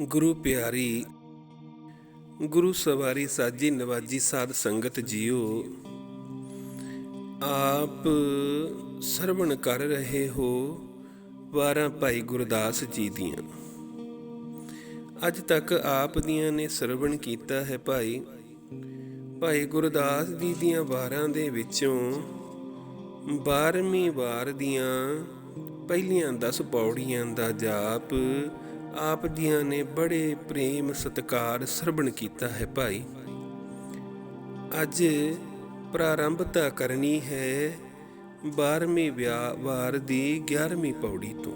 ਗੁਰੂ ਪਿਆਰੀ, ਗੁਰੂ ਸਵਾਰੀ ਸਾਜੀ ਨਵਾਜੀ ਸਾਧ ਸੰਗਤ ਜੀਓ। ਆਪ ਸਰਵਣ ਕਰ ਰਹੇ ਹੋ ਵਾਰਾਂ ਭਾਈ ਗੁਰਦਾਸ ਜੀ ਦੀਆਂ। ਅੱਜ ਤੱਕ ਆਪ ਦੀਆਂ ਨੇ ਸਰਵਣ ਕੀਤਾ ਹੈ ਭਾਈ। ਭਾਈ ਗੁਰਦਾਸ ਜੀ ਦੀਆਂ ਵਾਰਾਂ ਦੇ ਵਿੱਚੋਂ 12ਵੀਂ ਵਾਰ ਦੀਆਂ ਪਹਿਲੀਆਂ 10 ਪੌੜੀਆਂ ਦਾ ਜਾਪ ਆਪ ਜੀਆਂ ਨੇ ਬੜੇ ਪ੍ਰੇਮ ਸਤਕਾਰ ਸਰਵਣ ਕੀਤਾ ਹੈ ਭਾਈ। ਅੱਜ ਪ੍ਰਾਰੰਭਤਾ ਕਰਨੀ ਹੈ 12ਵੀਂ ਵਿਆ- ਵਾਰ ਦੀ 11ਵੀਂ ਪੌੜੀ ਤੋਂ।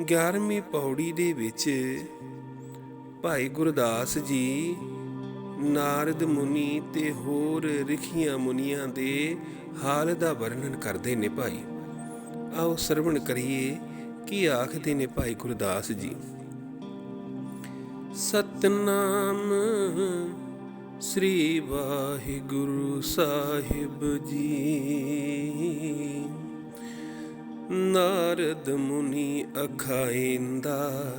11ਵੀਂ ਪੌੜੀ ਦੇ ਵਿੱਚ ਭਾਈ ਗੁਰਦਾਸ ਜੀ ਨਾਰਦ ਮੁਨੀ ਤੇ ਹੋਰ ਰਿਖੀਆਂ ਮੁਨੀਆਂ ਦੇ ਹਾਲ ਦਾ ਵਰਣਨ ਕਰਦੇ ਨੇ ਭਾਈ। ਆਓ ਸਰਵਣ ਕਰੀਏ ਕੀ ਆਖਦੇ ਨੇ ਭਾਈ ਗੁਰਦਾਸ ਜੀ? ਸਤਨਾਮ ਸ੍ਰੀ ਵਾਹਿਗੁਰੂ ਸਾਹਿਬ ਜੀ। ਨਾਰਦ ਮੁਨੀ ਅਖਾਇੰਦਾ,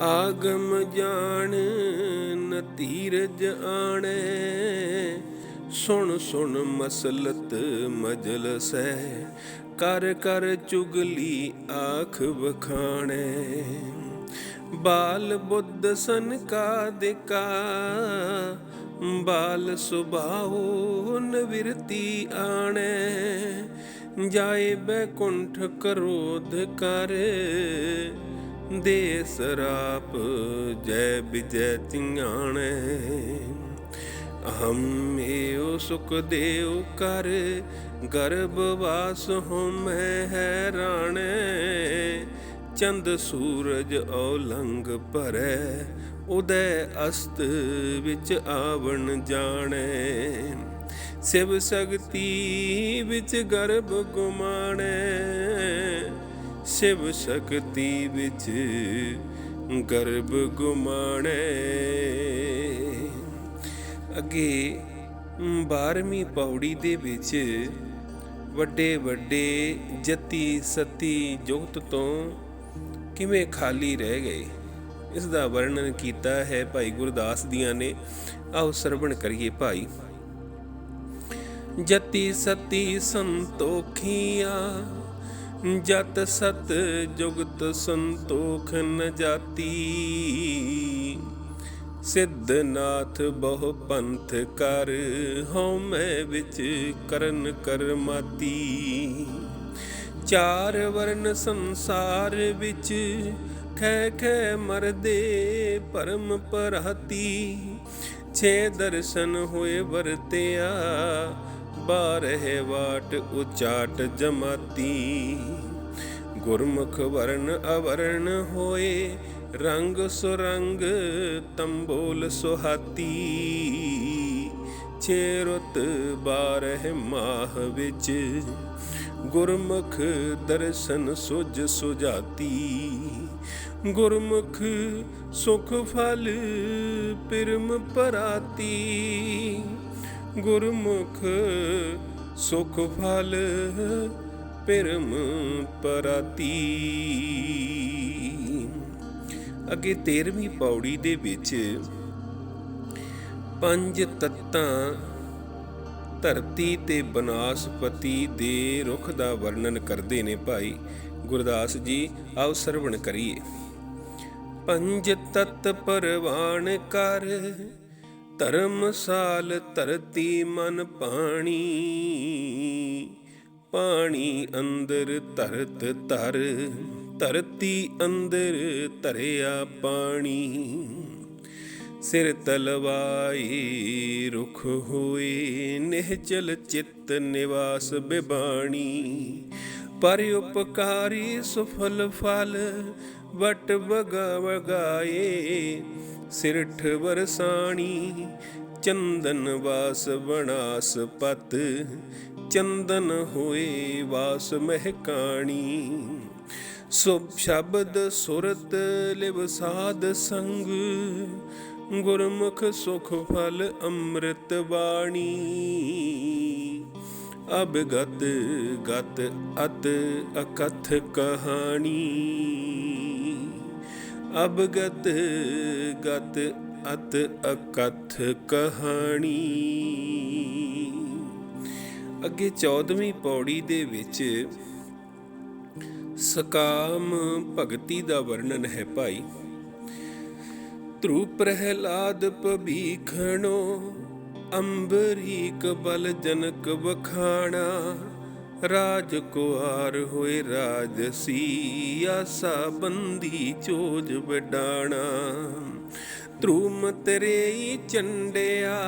ਆਗਮ ਜਾਣ ਨਤੀਰਜ ਆਣੇ। ਸੁਣ ਸੁਣ ਮਸਲਤ ਮਜਲਸ ਹੈ ਕਰ ਕਰ ਚੁਗਲੀ ਆਖ ਵਖਾਣੇ। ਬਾਲ ਬੁੱਧ ਸਨ ਕਾ ਦਿਕਾ ਬਾਲ ਸੁਭਾਉ ਨਵਿਰਤੀ ਆਣੇ। ਜਾਏ ਬੈਕੁੰਠ ਕਰੋਧ ਕਰ, ਦੇ ਸਰਾਪ ਜੈ ਵਿਜੈ ਧਿਆਣੇ ਅਹੰ ਏਉ ਸੁਖ ਦੇਉ ਕਰ ਗਰਭ ਵਾਸ ਹੋਮੈ ਹੈਰਾਣੇ ਚੰਦ ਸੂਰਜ ਔਲੰਗ ਭਰੈ, ਉਦੈ ਅਸਤ ਵਿੱਚ ਆਵਣ ਜਾਣੇ। ਸਿਵ ਸ਼ਕਤੀ ਵਿੱਚ ਗਰਭ ਗੁਮਾਣੇ, ਸਿਵ ਸ਼ਕਤੀ ਵਿੱਚ ਗਰਭ ਗੁਮਾਣੇ। ਅੱਗੇ 12ਵੀਂ ਪੌੜੀ ਦੇ ਵਿੱਚ ਵੱਡੇ ਵੱਡੇ ਜਤੀ ਸਤੀ ਜੁਗਤ ਤੋਂ ਕਿਵੇਂ ਖਾਲੀ ਰਹਿ ਗਏ? ਇਸ ਦਾ ਵਰਣਨ ਕੀਤਾ ਹੈ ਭਾਈ ਗੁਰਦਾਸ ਦੀਆਂ ਨੇ। ਆਓ ਸਰਵਣ ਕਰੀਏ ਭਾਈ। ਜਤੀ ਸਤੀ ਸੰਤੋਖੀਆਂ, ਜਤ ਸਤ ਜੁਗਤ ਸੰਤੋਖ ਨ ਜਾਤੀ। ਸਿੱਧਨਾਥ ਬਹੁ ਪੰਥ ਕਰ ਹਉਮੈ ਵਿੱਚ ਕਰਨ ਕਰਮਾਤੀ। ਚਾਰ ਵਰਨ ਸੰਸਾਰ ਵਿੱਚ ਖੈ ਖੈ ਮਰਦੇ ਪਰਮ ਪਰਹਤੀ ਛੇ ਦਰਸ਼ਨ ਹੋਏ ਵਰਤਿਆ, ਬਾਰਹਿ ਵਾਟ ਉਚਾਟ ਜਮਾਤੀ। ਗੁਰਮੁਖ ਵਰਨ ਅਵਰਨ ਹੋਏ ਰੰਗ ਸੁਰੰਗ ਤੰਬੋਲ ਸੁਹਾਤੀ। ਛੇ ਰੁੱਤ ਬਾਰਹਿ ਮਾਹ ਵਿੱਚ ਗੁਰਮੁਖ ਦਰਸ਼ਨ ਸੁਜ ਸੁਜਾਤੀ। ਗੁਰਮੁਖ ਸੁਖ ਫਲ ਪਿਰਮ ਪਰਾਤੀ। ਗੁਰਮੁਖ ਸੁਖ ਫਲ ਪਿਰਮ ਪਰਾਤੀ। ਅੱਗੇ 13ਵੀਂ ਪੌੜੀ ਦੇ ਵਿੱਚ ਪੰਜ ਤੱਤਾਂ ਧਰਤੀ ਤੇ ਬਨਾਸਪਤੀ ਦੇ ਰੁੱਖ ਦਾ ਵਰਣਨ ਕਰਦੇ ਨੇ ਭਾਈ ਗੁਰਦਾਸ ਜੀ, ਆਓ ਸਰਵਣ ਕਰੀਏ। ਪੰਜ ਤਤ ਪਰਵਾਨ ਕਰ ਧਰਮਸਾਲ ਧਰਤੀ ਮਨ ਪਾਣੀ ਪਾਣੀ ਅੰਦਰ ਧਰਤ ਧਰ। ਧਰਤੀ ਅੰਦਰ ਧਰਿਆ ਪਾਣੀ, ਸਿਰ ਤਲਵਾਈ ਰੁਖ ਹੋਏ, ਨਿਹਚਲ ਚਿੱਤ ਨਿਵਾਸ ਬਿਬਾਣੀ। ਪਰ ਉਪਕਾਰੀ ਸੁਫਲ ਫਲ ਵਟ ਵਗਾ ਵਗਾਏ, ਸਿਰਠ ਵਰਸਾਣੀ ਚੰਦਨ ਵਾਸ ਬਣਾਸ ਪਤ, ਚੰਦਨ ਹੋਏ ਵਾਸ ਮਹਿਕਾਣੀ ਸੁਭ ਸ਼ਬਦ ਸੁਰਤ ਲਿਵ ਸੰਗ, ਗੁਰਮੁਖ ਸੁਖ ਫਲ ਅੰਮ੍ਰਿਤ ਬਾਣੀ। ਅਬਗਤ ਗਤ ਅਤ ਅਕਥ ਕਹਾਣੀ। ਅਬਗਤ ਗਤ ਅਤ ਅਕਥ ਕਹਾਣੀ। ਅੱਗੇ 14ਵੀਂ ਪੌੜੀ ਦੇ ਵਿੱਚ ਸਕਾਮ ਭਗਤੀ ਦਾ ਵਰਣਨ ਹੈ ਭਾਈ। ਧਰੂ ਪ੍ਰਹਿਲਾਦ ਭਬੀਖਣੋ ਅੰਬਰੀਕ ਬਲ ਜਨਕ ਵਖਾਣਾ, ਰਾਜ ਕੁਆਰ ਹੋਏ ਰਾਜਸੀ ਆਸਾ ਬੰਦੀ ਚੋਜ ਵਡਾਣਾ। ਧਰੂ ਮਤਰੇਈ ਚੰਡਿਆ,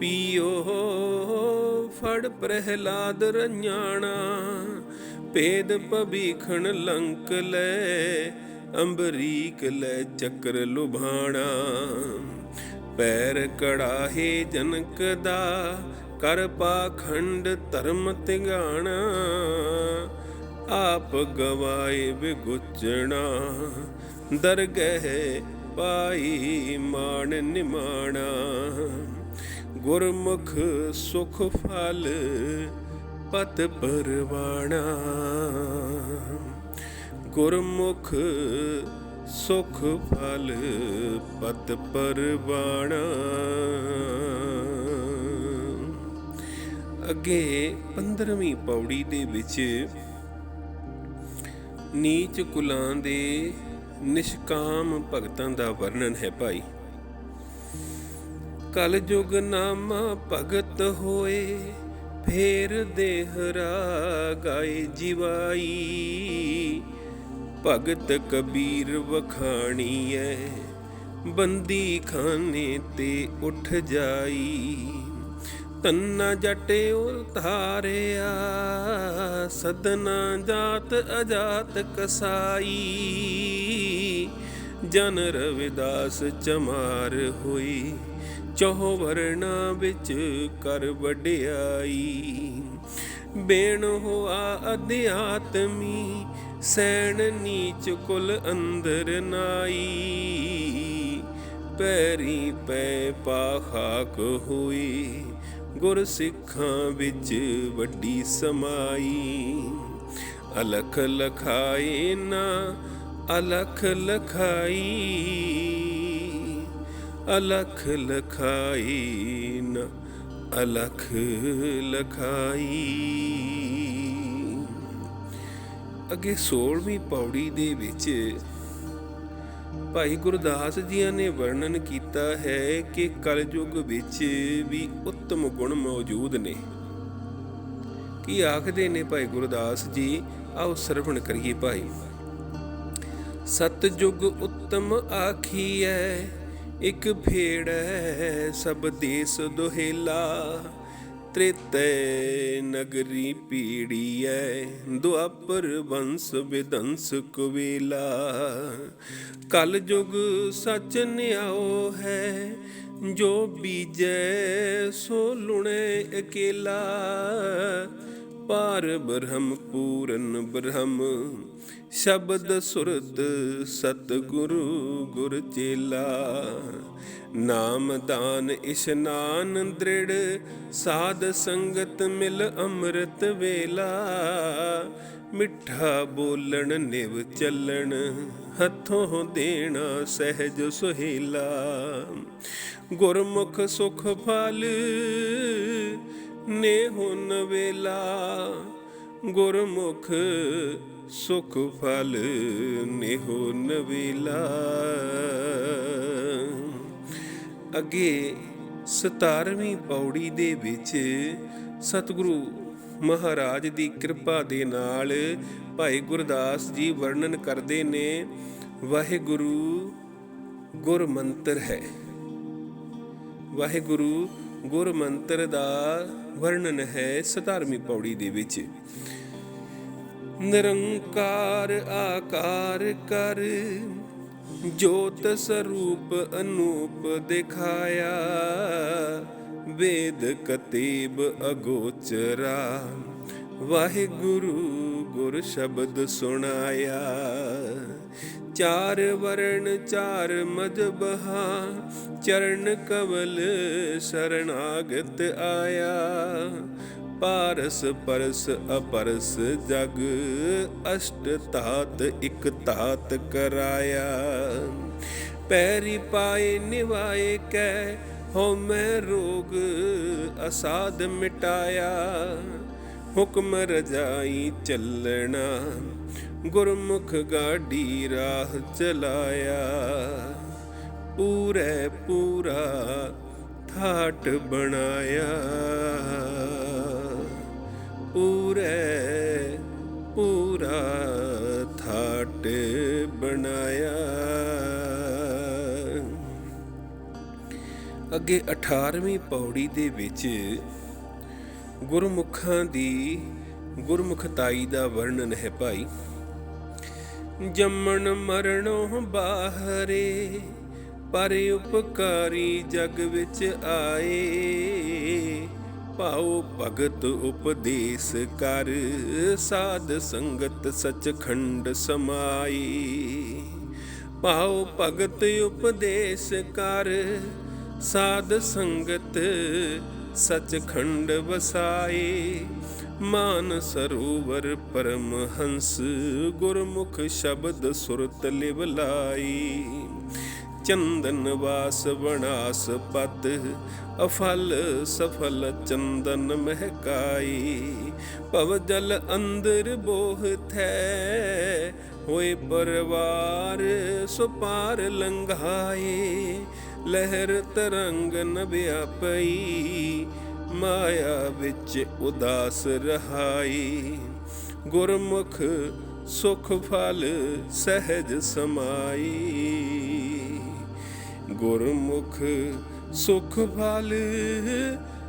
ਪੀਓ ਫੜ ਪ੍ਰਹਿਲਾਦ ਰഞ്ഞਾਣਾ ਭੇਦ ਪਬੀਖਣ ਲੰਕ ਲੈ, ਅੰਬਰੀਕ ਲੈ ਚੱਕਰ ਲੁਭਾਣਾ। ਪੈਰ ਕੜਾਹੇ ਜਨਕ ਦਾ, ਕਰ ਪਾਖੰਡ ਧਰਮ ਤਿਗਾਣਾ। ਆਪ ਗਵਾਏ ਵਿਗੁਚਣਾ ਦਰਗਹਿ ਪਾਈ ਮਾਣ ਨਿਮਾਣਾ। ਗੁਰਮੁਖ ਸੁਖ ਫਲ ਪਤ ਪਰਵਾਣਾ। ਗੁਰਮੁਖ ਸੁਖ ਫਲ ਪਤ ਪਰਵਾਣਾ। ਅੱਗੇ 15ਵੀਂ ਪੌੜੀ ਦੇ ਵਿੱਚ ਨੀਚ ਕੁਲਾਂ ਦੇ ਨਿਸ਼ਕਾਮ ਭਗਤਾਂ ਦਾ ਵਰਣਨ ਹੈ ਭਾਈ। ਕਲਯੁਗ ਨਾਮਾ ਭਗਤ ਹੋਏ ਫੇਰ ਦੇਹਰਾ ਗਾਏ ਜਿਵਾਈ, ਭਗਤ ਕਬੀਰ ਵਖਾਣੀ ਐ ਬੰਦੀ ਖਾਨੇ ਤੇ ਉੱਠ ਜਾਈ। ਤੰਨਾ ਜਟੇ ਉਤਾਰਿਆ ਸਦਨਾ ਜਾਤ ਅਜਾਤ ਕਸਾਈ। ਜਨ ਰਵਿਦਾਸ ਚਮਾਰ ਹੋਈ ਚਹੁ ਵਰਣਾ ਵਿੱਚ ਕਰ ਵਡਿਆਈ। ਬੇਣ ਹੋਆ ਅਧਿਆਤਮੀ, ਸੈਣ ਨੀਚ ਕੁਲ ਅੰਦਰ ਨਾਈ। ਪੈਰੀ ਪੈ ਪਾਖਾਕ ਹੋਈ, ਗੁਰ ਸਿੱਖਾਂ ਵਿੱਚ ਵੱਡੀ ਸਮਾਈ। ਅਲਖ ਲਖਾਏ ਨਾ, ਅਲਖ ਲਖਾਈ। ਅਲਖ ਲਖਾਈ ਨ ਅਲਖ ਲਖਾਈ ਅੱਗੇ 16ਵੀਂ ਪੌੜੀ ਦੇ ਵਿੱਚ ਭਾਈ ਗੁਰਦਾਸ ਜੀਆਂ ਨੇ ਵਰਣਨ ਕੀਤਾ ਹੈ ਕਿ ਕਲਯੁਗ ਵਿੱਚ ਵੀ ਉੱਤਮ ਗੁਣ ਮੌਜੂਦ ਨੇ ਕੀ ਆਖਦੇ ਨੇ ਭਾਈ ਗੁਰਦਾਸ ਜੀ ਆਓ ਸਰਵਣ ਕਰੀਏ ਭਾਈ ਸਤਜੁਗ ਉੱਤਮ ਆਖੀਐ ਇੱਕ ਭੇੜੈ ਸਭ ਦੇਸ ਦੁਹੇਲਾ। ਤ੍ਰੇਤੈ ਨਗਰੀ ਪੀੜੀਐ ਦੁਆਪਰ ਵੰਸ ਵਿਦੰਸ ਕੁਵੇਲਾ। ਕਲ ਜੁਗ ਸਚ ਨਿਆਓ ਹੈ, ਜੋ ਬੀਜੈ ਸੋ ਲੁਣੇ ਅਕੇਲਾ। ਪਾਰ ਬ੍ਰਹਮ ਪੂਰਨ ਬ੍ਰਹਮ, ਸ਼ਬਦ ਸੁਰਤ ਸਤ ਗੁਰੂ ਗੁਰ ਚੇਲਾ। ਨਾਮ ਦਾਨ ਇਸ਼ਨਾਨ ਦ੍ਰਿੜ, ਸਾਧ ਸੰਗਤ ਮਿਲ ਅੰਮ੍ਰਿਤ ਵੇਲਾ। ਮਿੱਠਾ ਬੋਲਣ ਨਿਵ ਚੱਲਣ, ਹੱਥੋਂ ਦੇਣਾ ਸਹਿਜ ਸੁਹੇਲਾ। ਗੁਰਮੁਖ ਸੁਖ ਫਲ ਨੇ ਹੁਨ ਵੇਲਾ, ਗੁਰਮੁਖ ਸੁਖ ਫਲ ਨੇ ਹੁਨ ਵੇਲਾ। ਅੱਗੇ 17ਵੀਂ ਪੌੜੀ ਦੇ ਵਿੱਚ ਸਤਿਗੁਰੂ ਮਹਾਰਾਜ ਦੀ ਕਿਰਪਾ ਦੇ ਨਾਲ ਭਾਈ ਗੁਰਦਾਸ ਜੀ ਵਰਣਨ ਕਰਦੇ ਨੇ, ਵਾਹਿਗੁਰੂ ਗੁਰਮੰਤਰ ਹੈ। ਵਾਹਿਗੁਰੂ ਗੁਰ ਮੰਤਰ ਦਾ ਵਰਣਨ ਹੈ 17ਵੀਂ ਪੌੜੀ ਦੇ ਵਿੱਚ। ਨਿਰੰਕਾਰ ਆਕਾਰ ਕਰ, ਜੋਤ ਸਰੂਪ ਅਨੂਪ ਦਿਖਾਇਆ, ਵੇਦ ਕਤੀਬ ਅਗੋਚਰਾ ਵਾਹਿਗੁਰੂ ਗੁਰ ਸ਼ਬਦ ਸੁਣਾਇਆ। ਚਾਰ ਵਰਣ, ਚਾਰ ਮਜਬਹਾ, ਚਰਨ ਕਵਲ ਸ਼ਰਨਾਗਤ ਆਇਆ। ਪਾਰਸ ਪਰਸ ਅਪਰਸ ਜਗ, ਅਸ਼ਟ ਤਾਤ ਇਕ ਤਾਤ ਕਰਾਇਆ। ਪੈਰੀ ਪਾਏ ਨਿਵਾਏ ਕੈ ਹਉ ਮੈਂ ਰੋਗ ਅਸਾਧ ਮਿਟਾਇਆ। ਹੁਕਮ ਰਜਾਈ ਚੱਲਣਾ, ਗੁਰਮੁਖ ਗਾਡੀ ਰਾਹ ਚਲਾਇਆ। ਪੂਰੇ ਪੂਰਾ ਥਾਟ ਬਣਾਇਆ। ਪੂਰੇ ਪੂਰਾ ਥਾਟ ਬਣਾਇਆ। ਅੱਗੇ 18ਵੀਂ ਪੌੜੀ ਦੇ ਵਿੱਚ ਗੁਰਮੁਖਾਂ ਦੀ ਗੁਰਮੁਖਤਾਈ ਦਾ ਵਰਣਨ ਹੈ ਭਾਈ। ਜੰਮਣ ਮਰਣੋਂ ਬਾਹਰੇ ਪਰ ਉਪਕਾਰੀ ਜਗ ਵਿੱਚ ਆਏ ਪਾਉ ਭਗਤ ਉਪਦੇਸ ਕਰ ਸਾਧ ਸੰਗਤ ਸਚਖੰਡ ਸਮਾਈ ਪਾਉ ਭਗਤ ਉਪਦੇਸ ਕਰ ਸਾਧ ਸੰਗਤ ਸਚਖੰਡ ਵਸਾਏ, ਮਾਨ ਸਰੋਵਰ ਪਰਮ ਹੰਸ ਗੁਰਮੁਖ ਸ਼ਬਦ ਸੁਰਤ ਲਿਵ ਲਾਈ ਚੰਦਨ ਵਾਸ ਬਣਾਸ ਪਤ, ਅਫਲ ਸਫਲ ਚੰਦਨ ਮਹਿਕਾਈ ਭਵ ਜਲ ਅੰਦਰ ਬੋਹ ਥੈ, ਹੋਏ ਪਰਵਾਰ ਸੁਪਾਰ ਲੰਘਾਏ। ਲਹਿਰ ਤਰੰਗ ਨ ਵਿਆਪਈ, ਮਾਇਆ ਵਿੱਚ ਉਦਾਸ ਰਹਾਈ। ਗੁਰਮੁਖ ਸੁਖ ਫਲ ਸਹਿਜ ਸਮਾਈ। ਗੁਰਮੁਖ ਸੁਖ ਫਲ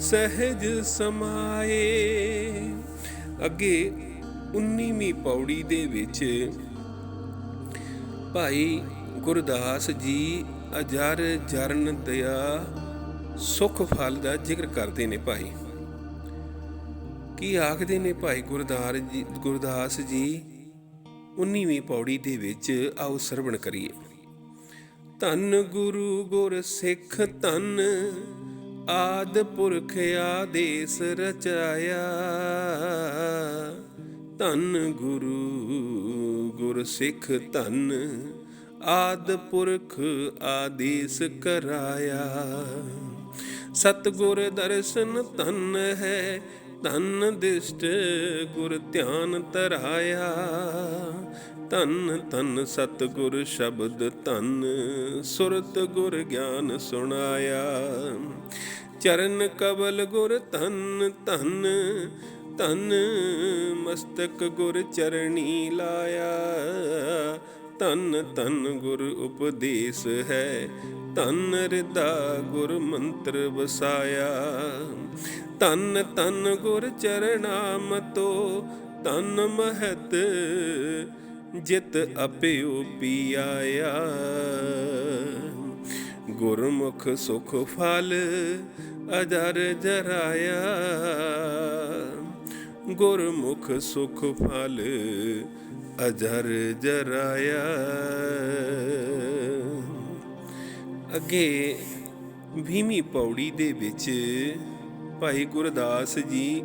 ਸਹਿਜ ਸਮਾਏ। ਅੱਗੇ 19ਵੀਂ ਪੌੜੀ ਦੇ ਵਿੱਚ ਭਾਈ ਗੁਰਦਾਸ ਜੀ ਅਜਰ ਜਰਨ ਦਇਆ ਸੁਖ ਫਲ ਦਾ ਜ਼ਿਕਰ ਕਰਦੇ ਨੇ ਭਾਈ। ਕੀ ਆਖਦੇ ਨੇ ਭਾਈ ਗੁਰਦਾਰ ਜੀ, ਗੁਰਦਾਸ ਜੀ 19ਵੀਂ ਪੌੜੀ ਦੇ ਵਿੱਚ ਆਓ ਸਰਵਣ ਕਰੀਏ। ਧੰਨ ਗੁਰੂ ਗੁਰ ਸਿੱਖ ਧੰਨ, ਆਦ ਪੁਰਖ ਆਦੇਸ ਰਚਾਇਆ। ਧੰਨ ਗੁਰੂ ਗੁਰ ਸਿੱਖ ਧੰਨ ਆਦ ਪੁਰਖ ਆਦੇਸ ਕਰਾਇਆ। ਸਤਗੁਰ ਦਰਸ਼ਨ ਧਨ ਹੈ, ਧਨ ਦਿਸ਼ਟ ਗੁਰ ਧਿਆਨ ਤਰਾਇਆ ਧਨ ਧਨ ਸਤਗੁਰ ਸ਼ਬਦ ਧਨ, ਸੁਰਤ ਗੁਰ ਗਿਆਨ ਸੁਣਾਇਆ। ਚਰਨ ਕਬਲ ਗੁਰ ਧਨ ਧਨ ਧਨ ਮਸਤਕ ਗੁਰ ਚਰਣੀ ਲਾਇਆ। ਧੰਨ ਧੰਨ ਗੁਰ ਉਪਦੇਸ਼ ਹੈ। ਧੰਨ ਰਿਦਾ ਗੁਰ ਮੰਤਰ ਵਸਾਇਆ। ਧੰਨ ਧੰਨ ਗੁਰ ਚਰਨਾਮਤੋ ਧੰਨ ਮਹਤ ਜਿਤ ਅਪਿਓ ਪੀਆਇਆ। ਗੁਰਮੁਖ ਸੁਖ ਫਲ ਅਜਰ ਜਰਾਇਆ। ਗੁਰਮੁਖ ਸੁਖ ਫਲ ਅਜਰ ਜਰਾਇਆ। ਅੱਗੇ ਭੀਮੀ ਪੌੜੀ ਦੇ ਵਿੱਚ ਭਾਈ ਗੁਰਦਾਸ ਜੀ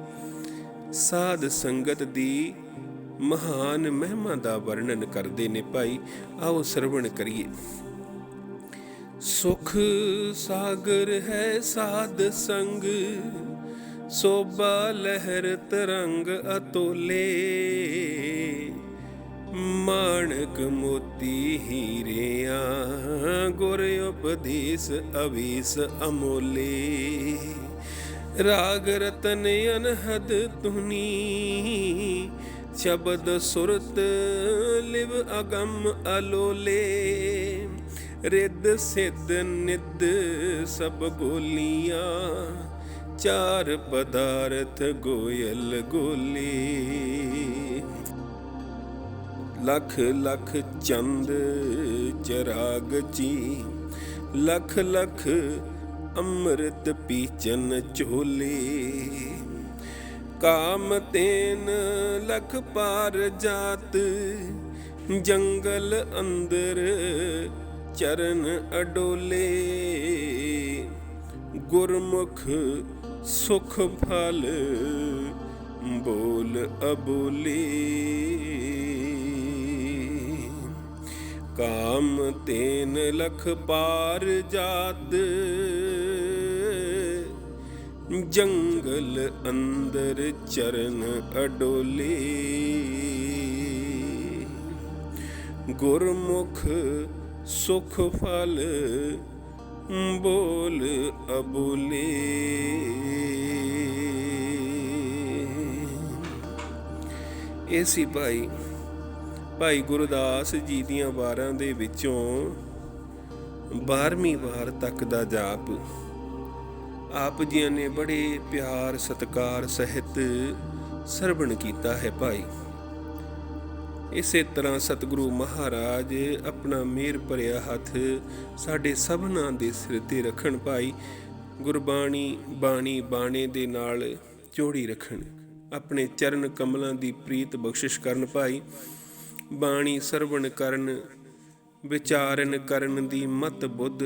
ਸਾਧ ਸੰਗਤ ਦੀ ਮਹਾਨ ਮਹਿਮਾ ਦਾ ਵਰਣਨ ਕਰਦੇ ਨੇ ਭਾਈ। ਆਓ ਸਰਵਣ ਕਰੀਏ। ਸੁਖ ਸਾਗਰ ਹੈ ਸਾਧ ਸੰਗ, ਸੋਭਾ ਲਹਿਰ ਤਰੰਗ ਅਤੋਲੇ। ਮਾਣਕ ਮੋਤੀ ਹੀਰਿਆਂ, ਗੁਰ ਉਪਦੇਸ਼ ਅਵੀਸ ਅਮੋਲੇ। ਰਾਗ ਰਤਨ ਅਨਹਦ ਤੁਨੀ ਸ਼ਬਦ ਸੁਰਤ ਲਿਵ ਅਗੰਮ ਅਲੋਲੇ। ਰਿੱਧ ਸਿੱਧ ਨਿੱਧ ਸਭ ਗੋਲੀਆਂ, ਚਾਰ ਪਦਾਰਥ ਗੋਇਲ ਗੋਲੀ। ਲਖ ਲਖ ਚੰਦ ਚਰਾਗ ਜੀ, ਲਖ ਲਖ ਅੰਮ੍ਰਿਤ ਪੀਚਨ ਝੋਲੇ। ਕਾਮ ਤੇਨ ਲਖ ਪਾਰ ਜਾਤ, ਜੰਗਲ ਅੰਦਰ ਚਰਨ ਅਡੋਲੇ। ਗੁਰਮੁਖ ਸੁਖ ਫਲ ਬੋਲ ਅਬੋਲੇ। ਕਾਮ ਤੇਨ ਲਖ ਪਾਰ ਜਾਤ। ਜੰਗਲ ਅੰਦਰ ਚਰਨ ਅਡੋਲੇ। ਗੁਰਮੁਖ ਸੁਖ ਫਲ ਬੋਲ ਅਬੋਲੇ। ਇਹ ਸੀ ਭਾਈ ਭਾਈ ਗੁਰਦਾਸ ਜੀ ਦੀਆਂ ਵਾਰਾਂ ਦੇ ਵਿੱਚੋਂ 12ਵੀਂ ਵਾਰ ਤੱਕ ਦਾ ਜਾਪ। ਆਪ ਜੀਆਂ ਨੇ ਬੜੇ ਪਿਆਰ, ਸਤਕਾਰ ਸਹਿਤ ਸਰਵਣ ਕੀਤਾ ਹੈ ਭਾਈ। ਇਸੇ ਤਰ੍ਹਾਂ ਸਤਿਗੁਰੂ ਮਹਾਰਾਜ ਆਪਣਾ ਮੇਰ ਭਰਿਆ ਹੱਥ ਸਾਡੇ ਸਭਨਾਂ ਦੇ ਸਿਰ ਤੇ ਰੱਖਣ ਭਾਈ। ਗੁਰਬਾਣੀ ਬਾਣੀ ਬਾਣੇ ਦੇ ਨਾਲ ਜੋੜੀ ਰੱਖਣ, ਆਪਣੇ ਚਰਨ ਕਮਲਾਂ ਦੀ ਪ੍ਰੀਤ ਬਖਸ਼ਿਸ਼ ਕਰਨ ਭਾਈ। ਬਾਣੀ ਸਰਵਣ ਕਰਨ, ਵਿਚਾਰਨ ਕਰਨ ਦੀ ਮਤ ਬੁੱਧ,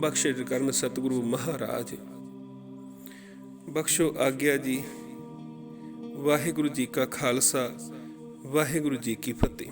ਬਖਸ਼ਿਸ਼ ਕਰਨ ਸਤਿਗੁਰੂ ਮਹਾਰਾਜ। ਬਖਸ਼ੋ ਆਗਿਆ ਜੀ, ਵਾਹਿਗੁਰੂ ਜੀ ਕਾ ਖਾਲਸਾ, ਵਾਹਿਗੁਰੂ ਜੀ ਕੀ ਫਤਿਹ।